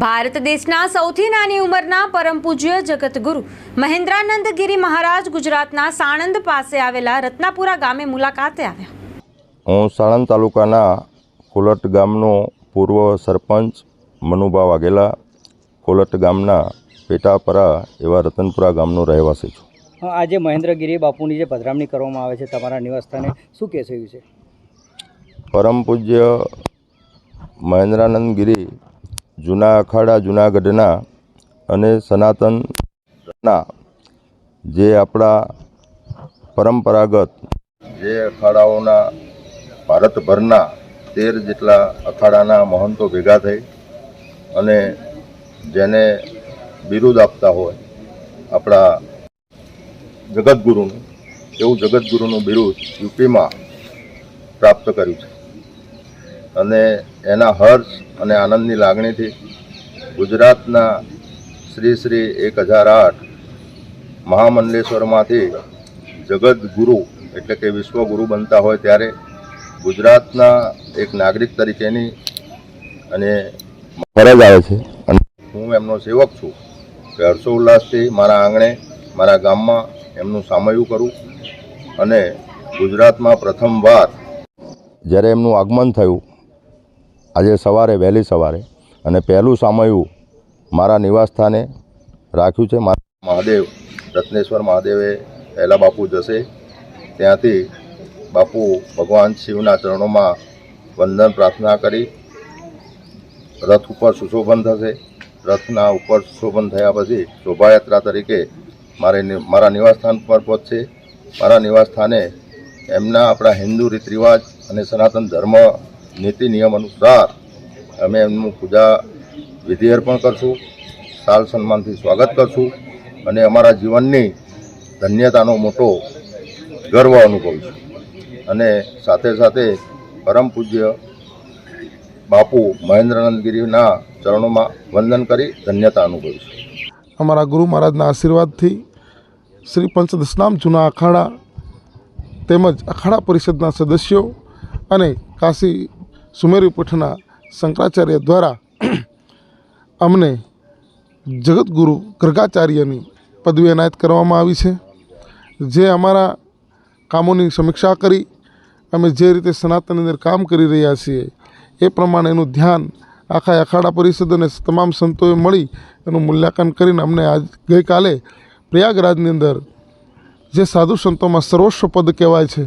ભારત દેશના સૌથી નાની ઉંમરના પરમ પૂજ્ય જગતગુરુ મહેન્દ્રાનંદ ગિરી મહારાજ ગુજરાતના સાણંદ પાસે આવેલા રત્નાપુરા ગામે મુલાકાતે આવ્યા. હું સાણંદ તાલુકાના કોલટ ગામનો પૂર્વ સરપંચ મનુભા વાઘેલા કોલટ ગામના પેટાપરા એવા રતનપુરા ગામનો રહેવાસી છું. હા, આજે મહેન્દ્રગીરી બાપુની જે પધરામણી કરવામાં આવે છે તમારા નિવાસસ્થાને શું કહેશો એ વિશે? પરમ પૂજ્ય મહેન્દ્રાનંદ ગિરી જૂના અખાડા જૂનાગઢના અને સનાતનના જે આપણા પરંપરાગત જે અખાડાઓના ભારતભરના તેર જેટલા અખાડાના મહંતો ભેગા થઈ અને જેને બિરુદ આપતા હોય આપણા જગતગુરુનું એવું જગતગુરુનું બિરુદ યુપીમાં પ્રાપ્ત કર્યું છે. અને એના હર્ષ અને આનંદની લાગણીથી ગુજરાતના શ્રી શ્રી એક હજાર આઠ મહામંડલેશ્વરમાંથી જગદગુરુ એટલે કે વિશ્વગુરુ બનતા હોય ત્યારે ગુજરાતના એક નાગરિક તરીકેની અને ફરજ આવે છે. અને હું એમનો સેવક છું કે હર્ષોલ્લાસથી મારા આંગણે, મારા ગામમાં એમનું સામયું કરું અને ગુજરાતમાં પ્રથમવાર જ્યારે એમનું આગમન થયું આજે સવારે, વહેલી સવારે અને પહેલું સામયું મારા નિવાસસ્થાને રાખ્યું છે. મહાદેવ, રત્નેશ્વર મહાદેવે પહેલાં બાપુ જશે. ત્યાંથી બાપુ ભગવાન શિવના ચરણોમાં વંદન પ્રાર્થના કરી. રથ ઉપર સુશોભન થશે. રથના ઉપર સુશોભન થયા પછી શોભાયાત્રા તરીકે મારે મારા નિવાસસ્થાન પર પહોંચશે. મારા નિવાસસ્થાને એમના આપણા હિન્દુ રીત રિવાજ અને સનાતન ધર્મ નીતિ નિયમ અનુસાર અમે એમનું પૂજા વિધિ અર્પણ કરશું, સાલ સન્માનથી સ્વાગત કરશું અને અમારા જીવનની ધન્યતાનો મોટો ગર્વ અનુભવીશું. અને સાથે સાથે પરમ પૂજ્ય બાપુ મહેન્દ્રાનંદ ગિરીના ચરણોમાં વંદન કરી ધન્યતા અનુભવીશું. અમારા ગુરુ મહારાજના આશીર્વાદથી શ્રી પંચદશનામ જૂના અખાડા તેમજ અખાડા પરિષદના સદસ્યો અને કાશી સુમેરી પીઠના શંકરાચાર્ય દ્વારા અમને જગતગુરુ ગર્ગાચાર્યની પદવી એનાયત કરવામાં આવી છે. જે અમારા કામોની સમીક્ષા કરી, અમે જે રીતે સનાતનની અંદર કામ કરી રહ્યા છીએ, એ પ્રમાણે એનું ધ્યાન આખા અખાડા પરિષદ અને તમામ સંતોએ મળી એનું મૂલ્યાંકન કરીને અમને આજ ગઈકાલે પ્રયાગરાજની અંદર જે સાધુ સંતોમાં સર્વોચ્ચ પદ કહેવાય છે,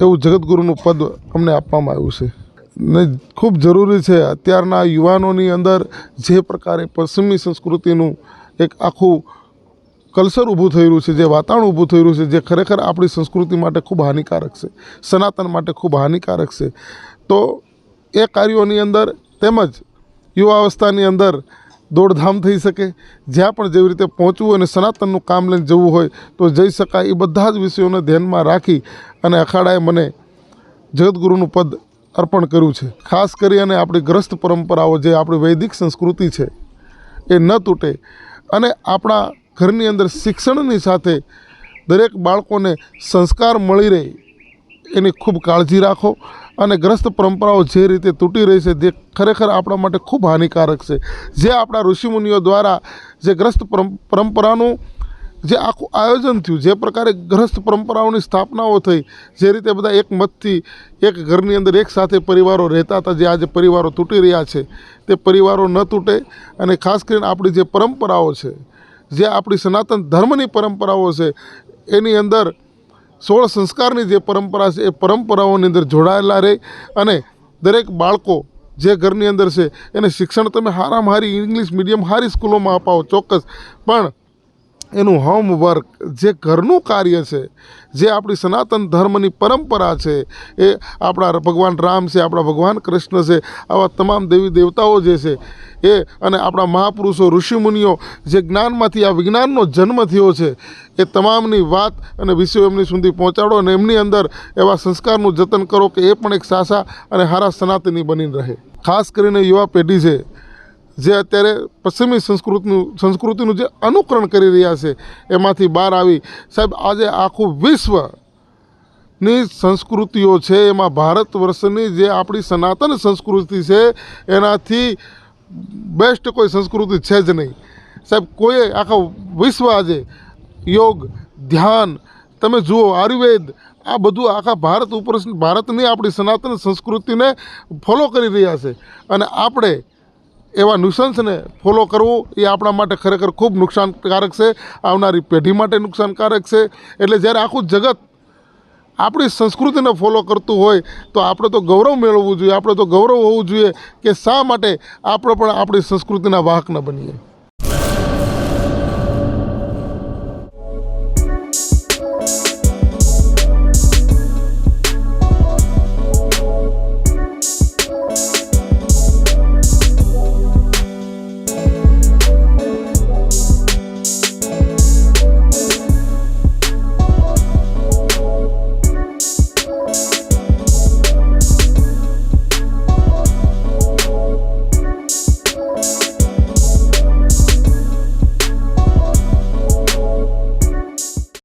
એવું જગતગુરુનું પદ અમને આપવામાં આવ્યું છે. ને ખૂબ જરૂરી છે. અત્યારના યુવાનોની અંદર જે પ્રકારે પશ્ચિમી સંસ્કૃતિનું એક આખું કલ્ચર ઊભું થઈ રહ્યું છે, જે વાતાવરણ ઊભું થઈ રહ્યું છે, જે ખરેખર આપણી સંસ્કૃતિ માટે ખૂબ હાનિકારક છે, સનાતન માટે ખૂબ હાનિકારક છે. તો એ કાર્યોની અંદર તેમજ યુવાવસ્થાની અંદર દોડધામ થઈ શકે. જ્યાં પણ જેવી રીતે પહોંચવું અને સનાતનનું કામ લઈને જવું હોય તો જઈ શકાય. એ બધા જ વિષયોને ધ્યાનમાં રાખી અને અખાડાએ મને જગદગુરુનું પદ અર્પણ કર્યું છે. ખાસ કરી અને આપણી ગ્રસ્ત પરંપરાઓ જે આપણી વૈદિક સંસ્કૃતિ છે, એ ન તૂટે અને આપણા ઘરની અંદર શિક્ષણની સાથે દરેક બાળકોને સંસ્કાર મળી રહે, એની ખૂબ કાળજી રાખો અને ગ્રસ્ત પરંપરાઓ જે રીતે તૂટી રહી છે, જે ખરેખર આપણા માટે ખૂબ હાનિકારક છે. જે આપણા ઋષિમુનિઓ દ્વારા જે ગ્રસ્ત પરં, પરંપરાનું જે આખું આયોજન થયું, જે પ્રકારે ગ્રસ્ત પરંપરાઓની સ્થાપનાઓ થઈ, જે રીતે બધા એક મતથી એક ઘરની અંદર એક સાથે પરિવારો રહેતા હતા, જે આજે પરિવારો તૂટી રહ્યા છે, તે પરિવારો ન તૂટે અને ખાસ કરીને આપણી જે પરંપરાઓ છે, જે આપણી સનાતન ધર્મની પરંપરાઓ છે, એની અંદર સોળ સંસ્કારની જે પરંપરા છે, એ પરંપરાઓની અંદર જોડાયેલા રહે અને દરેક બાળકો જે ઘરની અંદર છે, એને શિક્ષણ તમે હારામાં હારી ઇંગ્લિશ મીડિયમ હારી સ્કૂલોમાં અપાવો ચોક્કસ. પણ એનું હોમવર્ક જે ઘરનું કાર્ય છે, જે આપણી સનાતન ધર્મની પરંપરા છે, એ આપણા ભગવાન રામ છે, આપણા ભગવાન કૃષ્ણ છે, આવા તમામ દેવી દેવતાઓ જે છે, એ અને આપણા મહાપુરુષો ઋષિમુનિઓ જે જ્ઞાનમાંથી, આ વિજ્ઞાનનો જન્મ થયો છે, એ તમામની વાત અને વિષયો એમની સુધી પહોંચાડો અને એમની અંદર એવા સંસ્કારનું જતન કરો કે એ પણ એક સાસા અને હારા સનાતની બની રહે. ખાસ કરીને યુવા પેઢી છે જે અત્યારે પશ્ચિમી સંસ્કૃતિનું સંસ્કૃતિનું જે અનુકરણ કરી રહ્યા છે, એમાંથી બહાર આવી. સાહેબ, આજે આખું વિશ્વની સંસ્કૃતિઓ છે, એમાં ભારત વર્ષની જે આપણી સનાતન સંસ્કૃતિ છે, એનાથી બેસ્ટ કોઈ સંસ્કૃતિ છે જ નહીં. સાહેબ, કોઈએ આખા વિશ્વ આજે યોગ, ધ્યાન, તમે જુઓ, આયુર્વેદ, આ બધું આખા ભારત ઉપર, ભારતની આપણી સનાતન સંસ્કૃતિને ફોલો કરી રહ્યા છે. અને આપણે એવા ન્યુસન્સને ફોલો કરવું એ આપણા માટે ખરેખર ખૂબ નુકસાનકારક છે. આવનારી પેઢી માટે નુકસાનકારક છે. એટલે જ્યારે આખું જગત આપણી સંસ્કૃતિને ફોલો કરતું હોય તો આપણે તો ગૌરવ મેળવવું જોઈએ, આપણે તો ગૌરવ હોવું જોઈએ કે શા માટે આપણે પણ આપણી સંસ્કૃતિના વાહક ન બનીએ.